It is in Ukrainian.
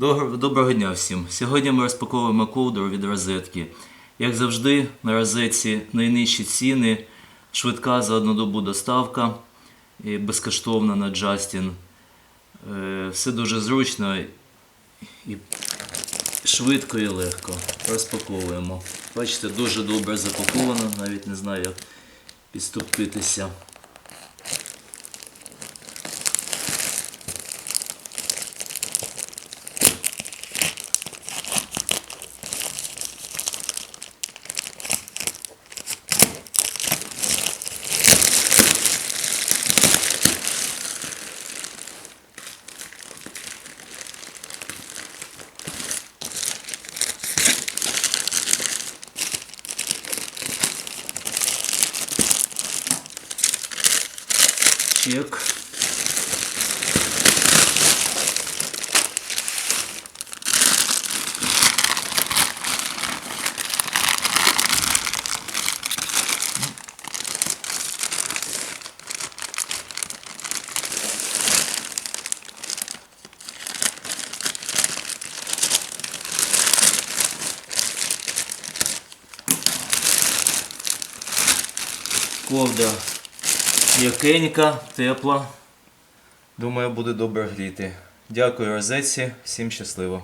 Доброго, дня всім. Сьогодні ми розпаковуємо ковдру від розетки. Як завжди, на розетці найнижчі ціни, швидка за одну добу доставка і безкоштовна на Justin. Е, Все дуже зручно і швидко і легко. Розпаковуємо. Бачите, дуже добре запаковано, навіть не знаю, як підступитися. Чек. Ковдра м'якенька, тепла. Думаю, буде добре гріти. Дякую розетці, всім щасливо.